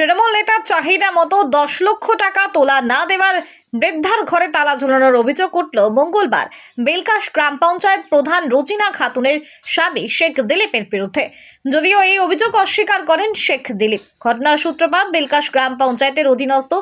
তৃণমূল নেতার চাহিদা মতো দশ লক্ষ টাকা তোলা না দেওয়ার বৃদ্ধার ঘরে তালা ঝোলানোর অভিযোগ উঠল মঙ্গলবার। বেলকাশ গ্রাম পঞ্চায়েত প্রধান রোজিনা খাতুনের স্বামী শেখ দিলীপের বিরুদ্ধে। যদিও এই অভিযোগ অস্বীকার করেন শেখ দিলীপ। ঘটনার সূত্রপাত বেলকাশ গ্রাম পঞ্চায়েতের অধীনস্থ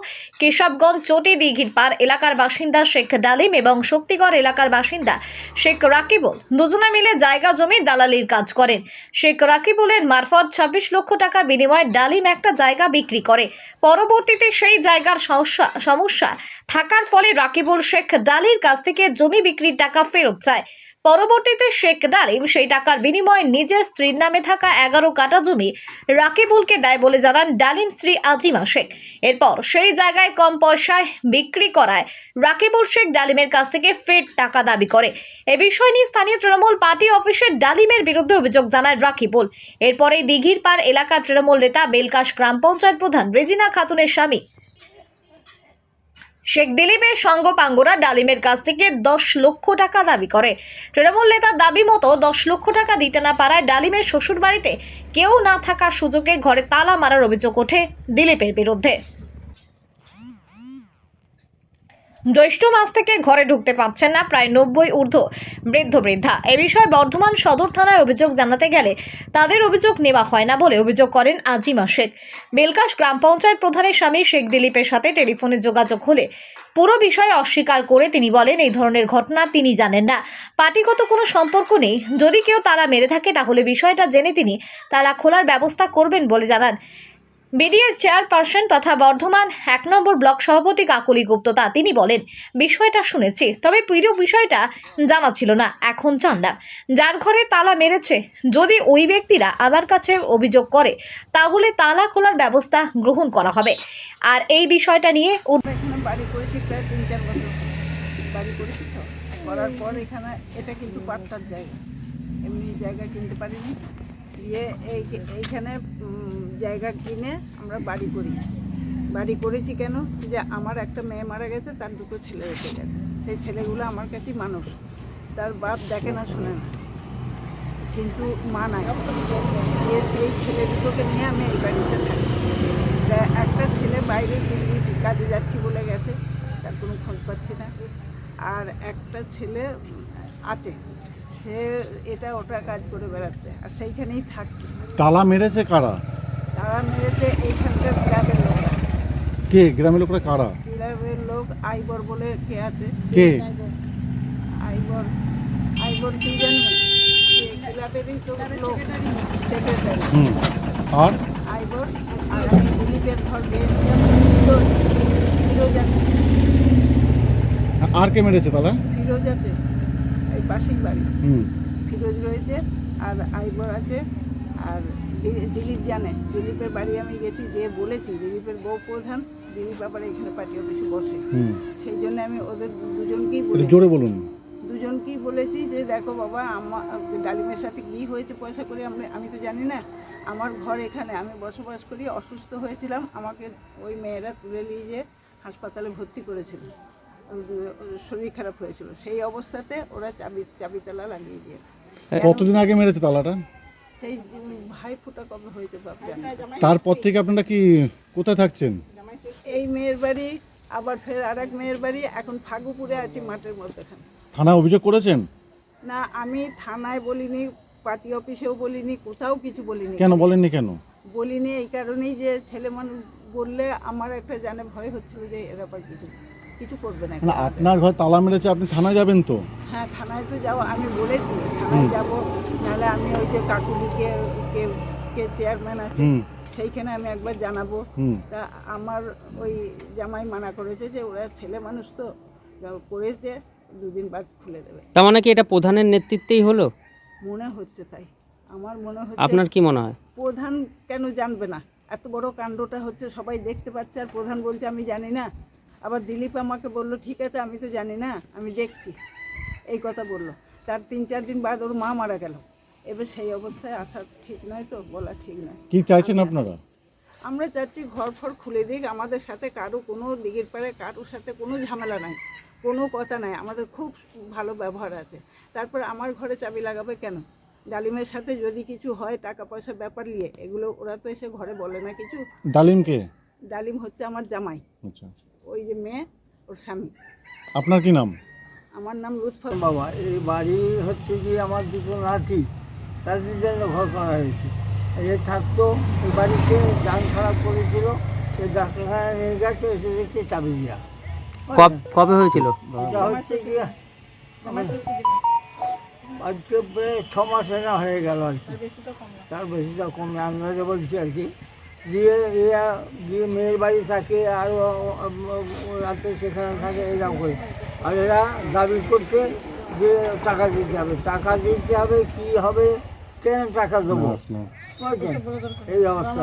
কেশবগঞ্জ চটি দিঘির পার এলাকার বাসিন্দা শেখ ডালিম এবং শক্তিগড় এলাকার বাসিন্দা শেখ রাকিবুল। দুজনে মিলে জায়গা জমি দালালির কাজ করেন। শেখ রাকিবুলের মারফত ছাব্বিশ লক্ষ টাকা বিনিময়ে ডালিম একটা জায়গা বিক্রি করে। পরবর্তীতে সেই জায়গার সমস্যা সমস্যা থাকার ফলে রাকিবুল শেখ ডালির কাছ থেকে জমি বিক্রির টাকা ফেরত চায়। পরবর্তীতে শেখ ডালিম সেই টাকার বিনিময়ে নিজের স্ত্রীর নামে থাকা এগারো কাটা জমি রাকিবুলকে দেয় বলে জানান ডালিম স্ত্রী আজিমা শেখ। এরপর সেই জায়গায় কম পয়সায় বিক্রি করায় রাকিবুল শেখ ডালিমের কাছ থেকে ফের টাকা দাবি করে। এ বিষয় নিয়ে স্থানীয় তৃণমূল পার্টি অফিসের ডালিমের বিরুদ্ধে অভিযোগ জানায় রাকিবুল। এরপরে দিঘির পার এলাকার তৃণমূল নেতা বেলকাশ গ্রাম পঞ্চায়েত প্রধান রেজিনা খাতুনের স্বামী শেখ দিলীপের সঙ্গপাঙ্গরা ডালিমের কাছ থেকে দশ লক্ষ টাকা দাবি করে। তৃণমূল নেতার দাবি মতো দশ লক্ষ টাকা দিতে না পারায় ডালিমের শ্বশুর বাড়িতে কেউ না থাকার সুযোগে ঘরে তালা মারার অভিযোগ ওঠে দিলীপের বিরুদ্ধে। জ্যৈষ্ঠ মাস থেকে ঘরে ঢুকতে পারছেন না প্রায় নব্বই ঊর্ধ্ব বৃদ্ধ বৃদ্ধা। এ বিষয়ে বর্ধমান সদর থানায় অভিযোগ জানাতে গেলে তাদের অভিযোগ নেওয়া হয় না বলে অভিযোগ করেন আজিমা শেখ। বেলকাশ গ্রাম পঞ্চায়েত প্রধানের স্বামী শেখ দিলীপের সাথে টেলিফোনে যোগাযোগ হলে পুরো বিষয় অস্বীকার করে তিনি বলেন, এই ধরনের ঘটনা তিনি জানেন না। পার্টিগত কোনো সম্পর্ক নেই। যদি কেউ তালা মেরে থাকে তাহলে বিষয়টা জেনে তিনি তালা খোলার ব্যবস্থা করবেন বলে জানান। বিডিএর চেয়ারপারসন তথা বর্ধমান এক নম্বর ব্লক সভাপতি কাকলি গুপ্ততা তিনি বলেন, বিষয়টা শুনেছি, তবে পুরো বিষয়টা জানা ছিল না, এখন জানলাম। যার ঘরে তালা মেরেছে, যদি ওই ব্যক্তিরা আমার কাছে অভিযোগ করে, তাহলে তালা খোলার ব্যবস্থা গ্রহণ করা হবে। আর এই বিষয়টা নিয়ে প্রায় এমনি জায়গা কিনতে পারিনি। দিয়ে এই এইখানে জায়গা কিনে আমরা বাড়ি করি। বাড়ি করেছি কেন? যে আমার একটা মেয়ে মারা গেছে, তার দুটো ছেলে রেখে গেছে। সেই ছেলেগুলো আমার কাছেই মানুষ। তার বাপ দেখে না, শোনে না। কিন্তু মা নাই। দিয়ে সেই ছেলে দুটোকে নিয়ে আমি এই বাড়িতে থাকি। একটা ছেলে বাইরে কাজে যাচ্ছি বলে গেছে, তার কোনো খোঁজ পাচ্ছি না। আর একটা ছেলে আছে। সে এটা ওটা কাজ করে বেড়াচ্ছে আর সেইখানেই থাকছে। তালা মেরেছে কারা? তালা মেরেছে এইখানকার গ্রামের লোক। কে? গ্রামের লোকরা কারা? গ্রামের লোক আইবর বলে কে আছে? কে? আইবর। আইবর কি জানি? ক্লাবেরই তো লোক সেক্রেটারি। হুম। আর? আইবর আর আমি দিলীপের ঘর গিয়েছিলাম ফিরোজ ফিরোজ আছে আর কে মেরেছে তালা? ফিরোজ আছে। এই পাশের বাড়ি। ফিরোজ রয়েছে আর আইবর আছে আর দিলীপ জানে। দিলীপের বাড়ি আমি গেছি যে বলেছি দিলীপের বউ প্রধান দিলীপ আবার এখানে পার্টি অফিসে বসে। সেই জন্য আমি ওদের দুজনকেই বলে জোরে বলুন। দুজনকেই বলেছি যে দেখো বাবা আমার ডালিমের সাথে কী হয়েছে পয়সা করে আমি আমি তো জানি না। আমার ঘর এখানে আমি বসবাস করি অসুস্থ হয়েছিলাম। আমাকে ওই মেয়েরা তুলে নিয়ে যে হাসপাতালে ভর্তি করেছিল। শরীর খারাপ হয়েছিল। সেই অবস্থাতে ওরা চাবি চাবিতালা লাগিয়ে দিয়েছে। কতদিন আগে মেরেছে তালাটা? সেই ভাই ফুটা কবে হয়েছে। তারপর থেকে আপনারা কি কোথায় থাকছেন? এই মেয়ের বাড়ি আবার ফের আর এক মেয়ের বাড়ি এখন ফাগুপুরে আছি মাঠের মধ্যেখানে। থানায় অভিযোগ করেছেন? না আমি থানায় বলিনি পার্টি অফিসেও বলিনি কোথাও কিছু বলিনি। কেন বলেননি কেন? বলিনি এই কারণেই যে ছেলে মানুষ বললে আমার একটা জানে ভয় হচ্ছিল যে এরা কিছু কিছু করবে না মানে আপনার ঘর তালা মেরেছে আপনি থানায় যাবেন তো? হ্যাঁ থানায় তো যাও আমি বলেছি থানায় যাব নাহলে আমি ওই যে কাকুলিকে কে কে চেয়ারম্যান আছে সেইখানে আমি একবার জানাব। তা আমার ওই জামাই মানা করেছে যে ওরা ছেলে মানুষ তো করেছে দুদিন বাদ খুলে দেবে। তার মানে কি এটা প্রধানের নেতৃত্বেই হলো? মনে হচ্ছে তাই। আমার মনে হচ্ছে আপনার কি মনে হয়? প্রধান কেন জানবে না? এত বড় কাণ্ডটা হচ্ছে সবাই দেখতে পাচ্ছে আর প্রধান বলছে আমি জানি না। আবার দিলীপ আমাকে বলল ঠিক আছে আমি তো জানি না আমি দেখছি। এই কথা বলল। তার তিন চার দিন বাদ ওর মা মারা গেল। এবার সেই অবস্থায় আসা ঠিক নয় তো বলা ঠিক নয়। কি চাইছেন আপনারা? আমরা চাচ্ছি ঘর ফর খুলে দিক আমাদের সাথে কারও কোনো দিকের পারে কারোর সাথে কোনো ঝামেলা নাই কোনো কথা নাই আমাদের খুব ভালো ব্যবহার আছে। তারপর আমার ঘরে চাবি লাগাবে কেন? ডালিমের সাথে যদি কিছু হয় টাকা পয়সার ব্যাপার নিয়ে এগুলো ওরা তো এসে ঘরে বলে না কিছু। ডালিমকে? ডালিম হচ্ছে আমার জামাই। আচ্ছা। ওই যে মেয়ে ওর স্বামী। আপনার কি নাম? আমার নাম লুৎফর বাবা। এই বাড়ি হচ্ছে যে আমার দুটো নাতি তাদের জন্য ঘর করা হয়েছে। এ থাকতো এই বাড়িতে যান খারাপ করেছিল এই ডাক্তারখানায় নিয়ে গেছে এসে দেখছে চাবি দেওয়া কব- কবে হয়েছিল? এটা হচ্ছে কি? আজকে প্রায় ছ মাস না হয়ে গেল আর কি। তার বেশিটা কমে আন্দাজে বলছি আর কি। দিয়ে এরা দিয়ে মেয়ের বাড়ি থাকে আর রাতে সেখানে থাকে এরকম করে। আর এরা দাবি করছে যে টাকা দিতে হবে। টাকা দিতে হবে কি হবে কেন টাকা দেবো। এই অবস্থা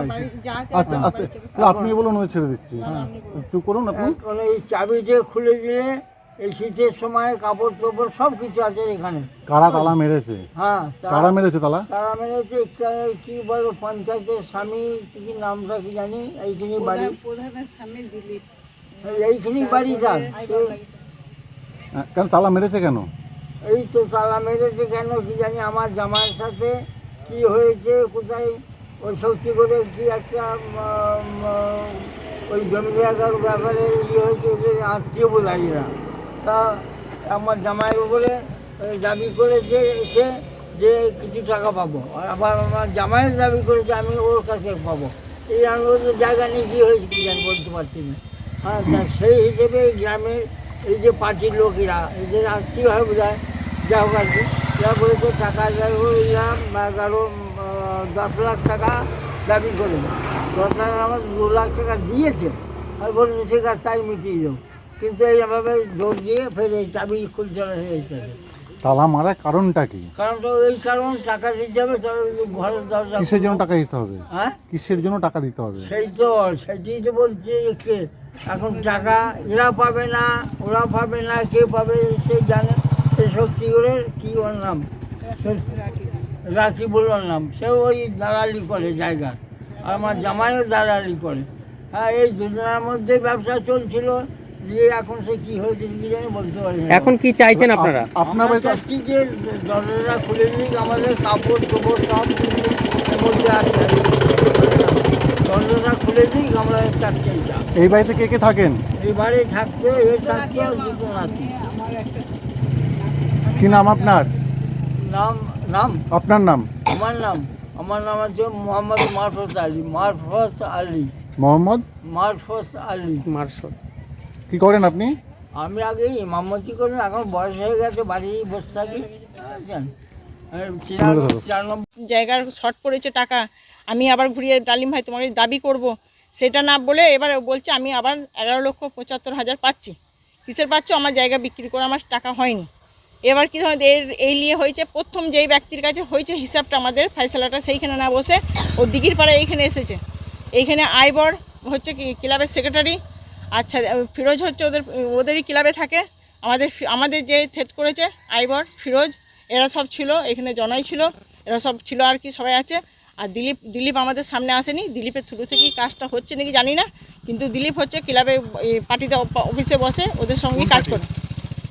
আস্তে আস্তে। আপনি বলুন ছেড়ে দিচ্ছি। চুপ করুন আপনি। এই চাবি যে খুলে দিলে এই শীতের সময় কাপড় টাপড় সব কিছু আছে এখানে। কারা তালা মেরেছে? হ্যাঁ কারা মেরেছে তালা? তারা মেরেছে কা- কি বলো পঞ্চায়েতের স্বামী কি নামটা কি জানি? এইখানে বাড়ি প্রধানের স্বামী দিলীপ। এইখানে বাড়ি হ্যাঁ, কেন তালা মেরেছে কেন? এই তো তালা মেরেছে কেন কি জানি আমার জামাইয়ের সাথে কি হয়েছে কোথায় ওই সত্যি করে কি একটা ওই জমি জায়গার ব্যাপারে ইয়ে হয়েছে যে আত্মীয় বোঝাই না। তা আমার উপরে ওই দাবি করেছে এসে যে কিছু টাকা পাবো। আর আবার আমার জামাইয়ের দাবি করেছে, আমি ওর কাছে পাবো। এই আনুগত্যের জায়গা নিয়ে কী হয়েছে কি জানি বলতে পারছি না। হ্যাঁ তা সেই হিসেবে এই গ্রামের এই যে পার্টির লোকেরা, এদের আত্মীয় হয় বোধ হয় যা হোক আর কি যা বলেছে টাকা যাই হোক দশ লাখ টাকা দাবি করে দশ লাখ আমার দু লাখ টাকা দিয়েছে। আর বলেছে ঠিক আছে, তাই মিটিয়ে দেবো। কিন্তু এইভাবে জোর দিয়ে ফের এই চাবি খুলতে হয়েছে তালা মারার কারণটা কি? কারণ তো এই কারণ টাকা দিতে হবে ঘরের দরজা কিসের জন্য টাকা দিতে হবে? হ্যাঁ? কিসের জন্য টাকা দিতে হবে? সেই তো সেটাই তো বলছে এখন টাকা এরা পাবে না ওরা পাবে না কে পাবে সে জানে। সে শক্তিগড়ের কি ওর নাম? রাকিবুল ওর নাম। সে ওই দালালি করে জায়গার আর আমার জামাইও দালালি করে। হ্যাঁ এই দুজনের মধ্যে ব্যবসা চলছিল। দিয়ে এখন সে কি হয়েছে কি জানি বলতে পারি না। এখন কি চাইছেন আপনারা? আপনার আমরা বাড়িতে চাচ্ছি যে দরজাটা খুলে দিক আমাদের কাপড় চোপড় সব কিছু এর মধ্যে আছে দরজাটা খুলে দিক আমরা চাচ্ছি এটা এই বাড়িতে কে কে থাকেন? এবারে থাকতে এ থাকতে দুটো নাতি। কি নাম আপনার? নাম নাম? আপনার নাম? আমার নাম আমার নাম আছে মোহাম্মদ মারফত আলী মারফত আলী। মোহাম্মদ? মারফত আলী। মার্শাল কি করেন আপনি? আমি আগে ইমামতি করি এখন বয়স হয়ে গেছে বাড়ি বসে থাকি। জায়গার শর্ট পড়েছে টাকা আমি আবার ঘুরিয়ে ডালিম ভাই তোমাকে দাবি করব। সেটা না বলে এবার বলছে আমি আবার এগারো লক্ষ পঁচাত্তর হাজার পাচ্ছি। কিসের পাচ্ছ? আমার জায়গা বিক্রি করে আমার টাকা হয়নি। এবার কি হয় এর এই নিয়ে হয়েছে? প্রথম যেই ব্যক্তির কাছে হয়েছে হিসাবটা আমাদের ফয়সালাটা সেইখানে না বসে ও দিঘির পাড়ায় এইখানে এসেছে। এইখানে আইবর হচ্ছে কি ক্লাবের সেক্রেটারি আচ্ছা ফিরোজ হচ্ছে ওদের ওদেরই ক্লাবে থাকে। আমাদের আমাদের যে থেট করেছে আইবর ফিরোজ এরা সব ছিল এখানে জনাই ছিল এরা সব ছিল আর কি সবাই আছে। আর দিলীপ দিলীপ আমাদের সামনে আসেনি। দিলীপের থ্রু থেকেই কাজটা হচ্ছে নাকি জানি না কিন্তু দিলীপ হচ্ছে ক্লাবে পার্টিতে অফিসে বসে ওদের সঙ্গেই কাজ করে।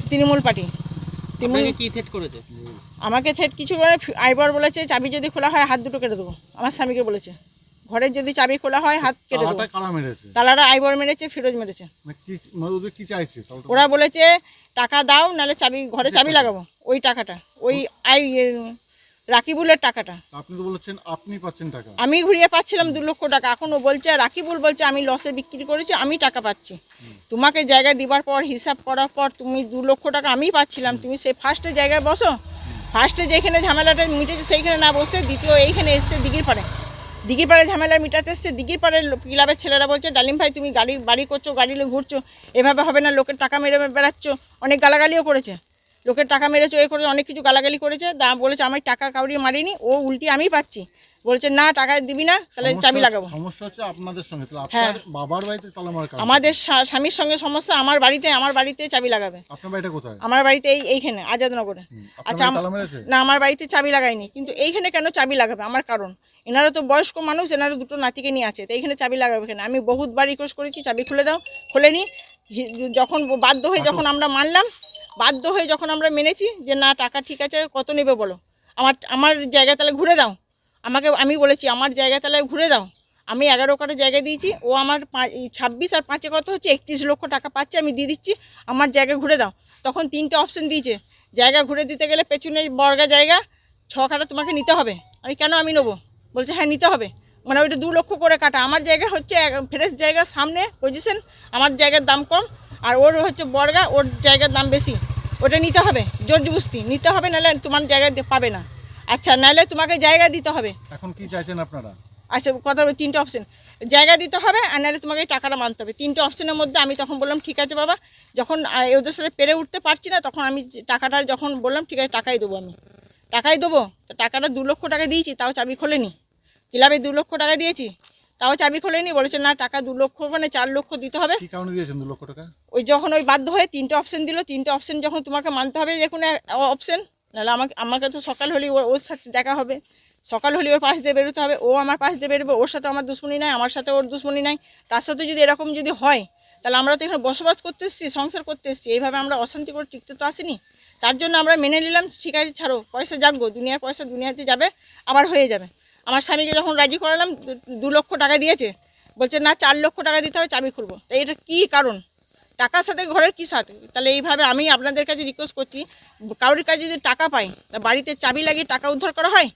তৃণমূল পার্টি। তৃণমূল কি থেট করেছে? আমাকে থেট কিছু করে আইবর বলেছে চাবি যদি খোলা হয় হাত দুটো কেটে দেবো। আমার স্বামীকে বলেছে। ঘরের যদি চাবি খোলা হয় হাত কেটে দেবো। তালাটা তালারা আইবর মেরেছে ফিরোজ মেরেছে। ওরা বলেছে টাকা দাও নাহলে চাবি ঘরে চাবি লাগাবো। ওই টাকাটা ওই আই রাকিবুলের টাকাটা। আপনি তো বলেছেন আপনি পাচ্ছেন টাকা। আমি ঘুরিয়ে পাচ্ছিলাম দু লক্ষ টাকা। এখন ও বলছে রাকিবুল বলছে আমি লসে বিক্রি করেছি আমি টাকা পাচ্ছি। তোমাকে জায়গা দিবার পর হিসাব করার পর তুমি দু লক্ষ টাকা আমি পাচ্ছিলাম। তুমি সেই ফার্স্টে জায়গায় বসো। ফার্স্টে যেখানে ঝামেলাটা মিটেছে সেইখানে না বসে দ্বিতীয় এইখানে এসছে দিঘির পাড়ে। দিঘির পাড়ে ঝামেলা মিটাতে এসছে, দিঘির পাড়ে ক্লাবের ছেলেরা বলছে, ডালিম ভাই, তুমি গাড়ি, বাড়ি করছ, গাড়ি নিয়ে ঘুরছো, এভাবে হবে না, লোকের টাকা মেরে বেড়াচ্ছ, অনেক গালাগালিও করেছে। লোকের টাকা মেরেছো, এ করেছে, অনেক কিছু গালাগালি করেছে দা বলেছে, আমি টাকা কাউরি মারিনি, ও উল্টি আমি পাচ্ছি। বলছে না টাকা দিবি না তাহলে চাবি লাগাবো। সমস্যা হচ্ছে আপনাদের সঙ্গে। হ্যাঁ। বাবার বাড়িতে তালা কারণ আমাদের স্বামীর সঙ্গে সমস্যা আমার বাড়িতে আমার বাড়িতে চাবি লাগাবে। আপনার বাড়িটা কোথায়? আমার বাড়িতে এই এইখানে আজাদনগরে। আচ্ছা না আমার বাড়িতে চাবি লাগাইনি কিন্তু এইখানে কেন চাবি লাগাবে? আমার কারণ। এনারা তো বয়স্ক মানুষ এনারা দুটো নাতিকে নিয়ে আছে তো এইখানে চাবি লাগাবে এখানে আমি বহুতবার রিকোয়েস্ট করেছি চাবি খুলে দাও খোলেনি যখন বাধ্য হয়ে যখন আমরা মানলাম বাধ্য হয়ে যখন আমরা মেনেছি যে না টাকা ঠিক আছে কত নেবে বলো? আমার আমার জায়গা তাহলে ঘুরে দাও। আমাকে, আমি বলেছি, আমার জায়গা তাহলে ঘুরে দাও। আমি এগারো কাটা জায়গা দিয়েছি, ও আমার ছাব্বিশ আর পাঁচে কত হচ্ছে? একত্রিশ লক্ষ টাকা পাচ্ছে, আমি দিয়ে দিচ্ছি, আমার জায়গা ঘুরে দাও। তখন তিনটে অপশন দিয়েছে, জায়গা ঘুরে দিতে গেলে পেছনে বর্গা জায়গা, ছ কাটা তোমাকে নিতে হবে। আমি কেন আমি নেব? বলছে হ্যাঁ নিতে হবে। মানে ওইটা দু লক্ষ করে কাটা। আমার জায়গা হচ্ছে ফ্রেশ জায়গা সামনে পজিশন আমার জায়গার দাম কম, আর ওর হচ্ছে বর্গা, ওর জায়গার দাম বেশি। ওটা নিতে হবে, জোর জবস্তি নিতে হবে, নাহলে তোমার জায়গা পাবে না। আচ্ছা নাহলে তোমাকে জায়গা দিতে হবে। এখন কি চাইছেন আপনারা? আচ্ছা কথা তিনটে অপশন জায়গা দিতে হবে আর নাহলে তোমাকে টাকাটা মানতে হবে। তিনটে অপশনের মধ্যে আমি তখন বললাম ঠিক আছে বাবা। যখন ওদের সাথে পেরে উঠতে পারছি না তখন আমি টাকাটা যখন বললাম ঠিক আছে টাকাই দেবো আমি। টাকাই দেবো? তা টাকাটা দু লক্ষ টাকা দিয়েছি তাও চাবি খোলেনি। ক্লাবে দু লক্ষ টাকা দিয়েছি তাও চাবি খোলেনি? বলেছে না টাকা দু লক্ষ মানে চার লক্ষ দিতে হবে। কি কারণে দিয়েছেন দু লক্ষ টাকা? ওই যখন ওই বাধ্য হয়ে তিনটে অপশন দিল তিনটে অপশন যখন তোমাকে মানতে হবে যে কোনো অপশন নাহলে আমাকে আমাকে তো সকাল হলেই ওর ওর সাথে দেখা হবে। সকাল হলেই ওর পাশ দিয়ে বেরোতে হবে। ও আমার পাশ দিয়ে বেরোবে, ওর সাথে আমার দুশ্মনী নাই, আমার সাথে ওর দুশ্মনী নাই। তার সাথে যদি এরকম যদি হয়, তাহলে আমরা তো এখানে বসবাস করতে এসেছি, সংসার করতে এসেছি। এইভাবে আমরা অশান্তি করে টিকতে তো আসিনি। তার জন্য আমরা মেনে নিলাম, ঠিক আছে, ছাড়ো, পয়সা যাব দুনিয়ার পয়সা দুনিয়াতে যাবে, আবার হয়ে যাবে। আমার স্বামীকে যখন রাজি করালাম, দু লক্ষ টাকা দিয়েছে, বলছে, না, চার লক্ষ টাকা দিতে হবে, চাবি খুলবো। তাই এটা কী কারণ? টাকার সাথে ঘরের কী সাথে? তাহলে এইভাবে আমি আপনাদের কাছে রিকোয়েস্ট করছি কারোর কাছে যদি টাকা পাই তা বাড়িতে চাবি লাগিয়ে টাকা উদ্ধার করা হয়?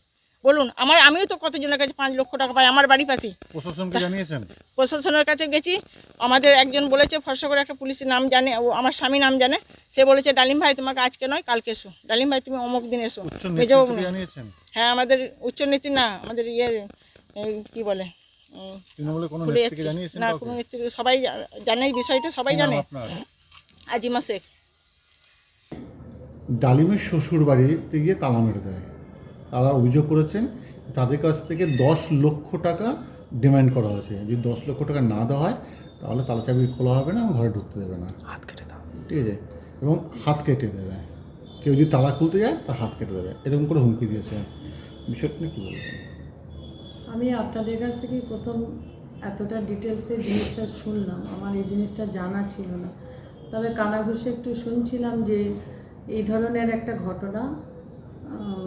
বলুন আমার আমিও তো কতজনের কাছে পাঁচ লক্ষ টাকা পাই আমার বাড়ি পাশেই প্রশাসনকে জানিয়েছেন? প্রশাসনের কাছে গেছি আমাদের একজন বলেছে ফর্সা করে একটা পুলিশের নাম জানে ও আমার স্বামী নাম জানে সে বলেছে ডালিম ভাই তোমাকে আজকে নয় কালকে এসো। ডালিম ভাই তুমি অমুক দিন এসো। উচ্চ হ্যাঁ আমাদের উচ্চনীতি না আমাদের এই কি বলে? উম, তৃণমূলের কোনো ভুলে নেত্রীকে যাচ্ছি জানিয়েছেন না কোনো নেতৃত্ব- সবাই জানে এই বিষয়টা সবাই জানে। আজিমা শেখ। ডালিমের শ্বশুর বাড়িতে গিয়ে তালা মেরে দেয়। তারা অভিযোগ করেছেন তাদের কাছ থেকে দশ লক্ষ টাকা ডিমান্ড করা হয়েছে। যদি দশ লক্ষ টাকা না দেওয়া হয় তাহলে তালা চাবি খোলা হবে না ঘরে ঢুকতে দেবে না। হাত কেটে দাও। ঠিক আছে? এবং হাত কেটে দেবে। কেউ যদি তালা খুলতে যায় তার হাত কেটে দেবে। এরকম করে হুমকি দিয়েছে। বিষয়টা নিয়ে কী বলবেন? আমি আপনাদের কাছ থেকেই প্রথম এতটা ডিটেলসে জিনিসটা শুনলাম। আমার এই জিনিসটা জানা ছিল না। তবে কানাঘুষে একটু শুনছিলাম যে এই ধরনের একটা ঘটনা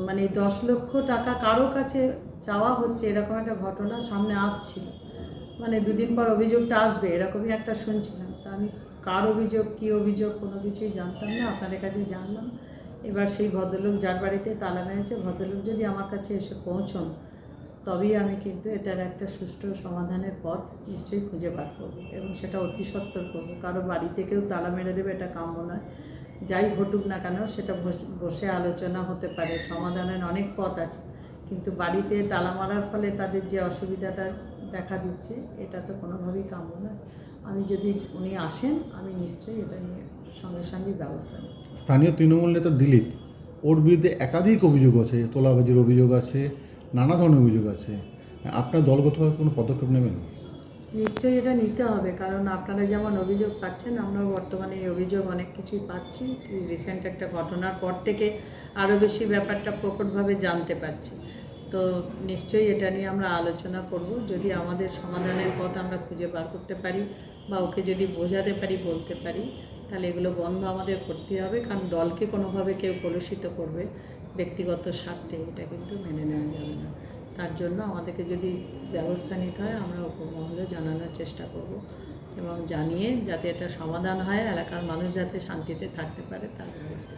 মানে দশ লক্ষ টাকা কারও কাছে চাওয়া হচ্ছে এরকম একটা ঘটনা সামনে আসছিল। মানে দুদিন পর অভিযোগটা আসবে, এরকমই একটা শুনছিলাম। তা আমি কার অভিযোগ, কী অভিযোগ, কোনো কিছুই জানতাম না, আপনাদের কাছে জানলাম। এবার সেই ভদ্রলোক যার বাড়িতে তালা মেরেছে, ভদ্রলোক যদি আমার কাছে এসে পৌঁছন তবেই আমি কিন্তু এটার একটা সুষ্ঠু সমাধানের পথ নিশ্চয়ই খুঁজে বার করব এবং সেটা অতি সত্বর করব। কারও বাড়িতে কেউ তালা মেরে দেবে এটা কাম্য নয়। যাই ঘটুক না কেন, সেটা বস- বসে আলোচনা হতে পারে, সমাধানের অনেক পথ আছে। কিন্তু বাড়িতে তালা মারার ফলে তাদের যে অসুবিধাটা দেখা দিচ্ছে, এটা তো কোনোভাবেই কাম্য নয়। আমি যদি উনি আসেন, আমি নিশ্চয়ই এটা নিয়ে সঙ্গে সঙ্গেই ব্যবস্থা নেব। স্থানীয় তৃণমূল নেতা দিলীপ, ওর বিরুদ্ধে একাধিক অভিযোগ আছে, তোলাবাজির অভিযোগ আছে নানা ধরনের অভিযোগ আছে। আপনার দলগতভাবে কোনো পদক্ষেপ নেবেন? নিশ্চয়ই এটা নিতে হবে, কারণ আপনারা যেমন অভিযোগ পাচ্ছেন, আমরাও বর্তমানে এই অভিযোগ অনেক কিছুই পাচ্ছি। রিসেন্ট একটা ঘটনার পর থেকে আরও বেশি ব্যাপারটা প্রকটভাবে জানতে পারছি। তো নিশ্চয়ই এটা নিয়ে আমরা আলোচনা করব। যদি আমাদের সমাধানের পথ আমরা খুঁজে বার করতে পারি বা ওকে যদি বোঝাতে পারি, বলতে পারি, তাহলে এগুলো বন্ধ আমাদের করতে হবে, কারণ দলকে কোনোভাবে কেউ কলুষিত করবে। ব্যক্তিগত স্বার্থে এটা কিন্তু মেনে নেওয়া যাবে না তার জন্য আমাদেরকে যদি ব্যবস্থা নিতে হয়, আমরা উপমহলে জানানোর চেষ্টা করব এবং জানিয়ে যাতে এটা সমাধান হয়, এলাকার মানুষ যাতে শান্তিতে থাকতে পারে, তার ব্যবস্থা।